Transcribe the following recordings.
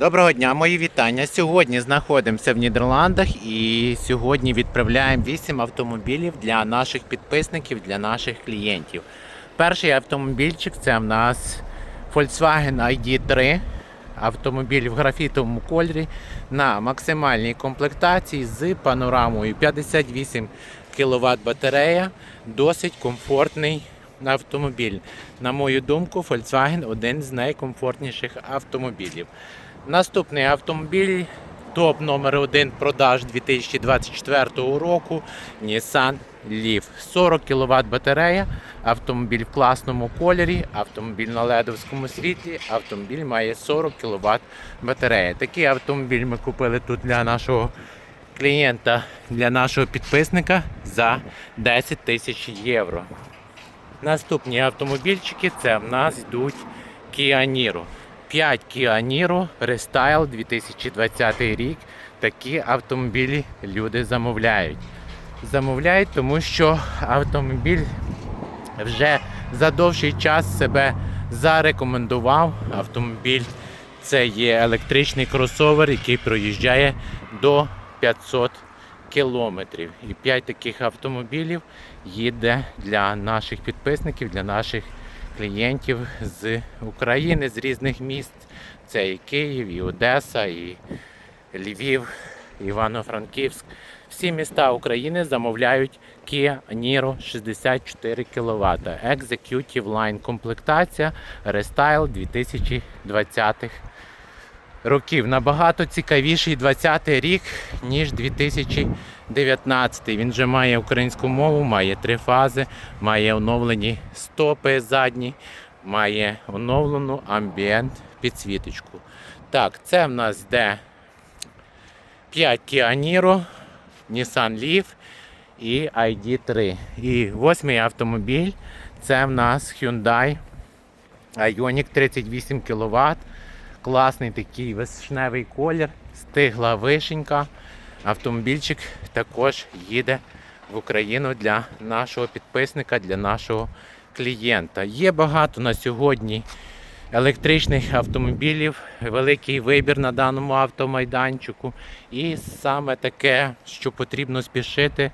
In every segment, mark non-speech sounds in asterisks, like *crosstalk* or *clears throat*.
Доброго дня, мої вітання. Сьогодні знаходимося в Нідерландах і сьогодні відправляємо 8 автомобілів для наших підписників, для наших клієнтів. Перший автомобільчик це в нас Volkswagen ID3. Автомобіль в графітовому кольорі на максимальній комплектації з панорамою 58 кВт батарея. Досить комфортний автомобіль. На мою думку, Volkswagen один з найкомфортніших автомобілів. Наступний автомобіль топ номер 1 продаж 2024 року Nissan Leaf. 40 кВт батарея, автомобіль в класному кольорі, автомобіль на ледовському світлі, автомобіль має 40 кВт батарея. Такий автомобіль ми купили тут для нашого клієнта, для нашого підписника за 10 тисяч євро. Наступні автомобільчики це в нас йдуть Kia Niro. 5 Kia Niro Restyle 2020 рік. Такі автомобілі люди замовляють. Замовляють, тому що автомобіль вже за довший час себе зарекомендував. Автомобіль це є електричний кросовер, який проїжджає до 500 кілометрів. І 5 таких автомобілів їде для наших підписників, для наших клієнтів з України, з різних міст. Це і Київ, і Одеса, і Львів, Івано-Франківськ. Всі міста України замовляють Kia Niro 64 кВт. Executive Line комплектація Restyle 2020 років. Набагато цікавіший 20 рік, ніж 2019. Він вже має українську мову, має три фази, має оновлені стопи задні, має оновлену амбієнт підсвіточку. Так, це в нас йде 5 Kia Niro, Nissan Leaf і ID3. І восьмий автомобіль це в нас Hyundai Ioniq 38 кВт. Класний такий вишневий колір, стигла вишенька. Автомобільчик також їде в Україну для нашого підписника, для нашого клієнта. Є багато на сьогодні електричних автомобілів, великий вибір на даному автомайданчику. І саме таке, що потрібно спішити,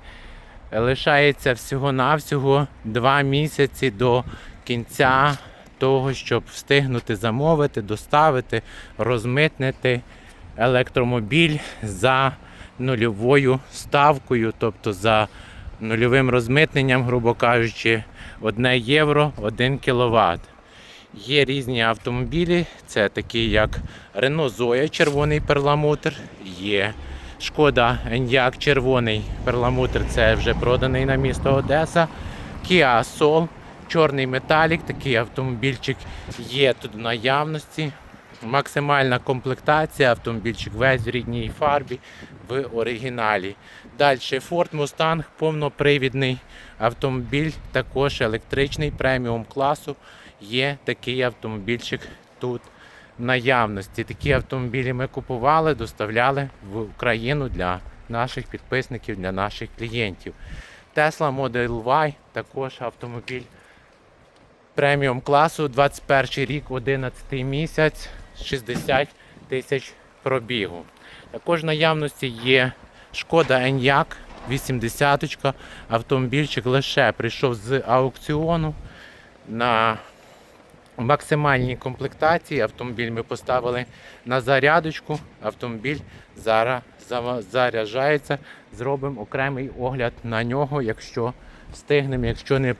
лишається всього-навсього два місяці до кінця того, щоб встигнути замовити, доставити, розмитнити електромобіль за нульовою ставкою, тобто за нульовим розмитненням, грубо кажучи, 1 євро 1 кВт. Є різні автомобілі, це такі як Renault Zoe червоний перламутр, є Шкода Enyaq червоний перламутр, це вже проданий на місто Одеса, Kia Soul, чорний металік, такий автомобільчик є тут в наявності. Максимальна комплектація, автомобільчик весь в рідній фарбі в оригіналі. Далі Ford Mustang, повнопривідний автомобіль, також електричний преміум класу. Є такий автомобільчик тут в наявності. Такі автомобілі ми купували, доставляли в Україну для наших підписників, для наших клієнтів. Tesla Model Y, також автомобіль преміум класу, 21 рік, 11 місяць, 60 тисяч пробігу. Також в наявності є Шкода Enyaq 80 Автомобільчик лише прийшов з аукціону на максимальній комплектації. Автомобіль ми поставили на зарядочку. Автомобіль зараз заряджається. Зробимо окремий огляд на нього, якщо встигнемо, якщо не,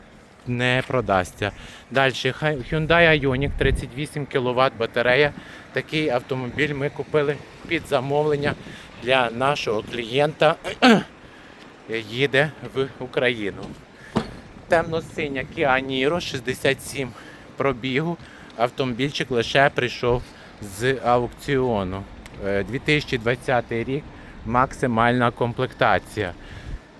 не продасться. Далі Hyundai Ioniq 38 кВт батарея. Такий автомобіль ми купили під замовлення для нашого клієнта. *clears throat* Їде в Україну. Темно-синя Kia Niro 67 пробігу. Автомобільчик лише прийшов з аукціону. Е, 2020 рік максимальна комплектація.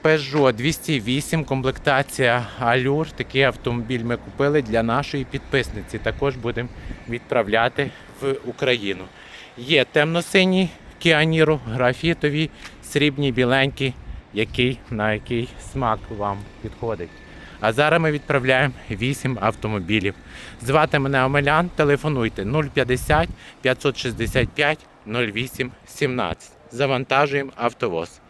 Peugeot 208, комплектація Allure. Такий автомобіль ми купили для нашої підписниці. Також будемо відправляти в Україну. Є темно-синій Niro, графітові, срібні, біленькі, який, на який смак вам підходить. А зараз ми відправляємо 8 автомобілів. Звати мене Омелян, телефонуйте 050 565 08 17. Завантажуємо автовоз.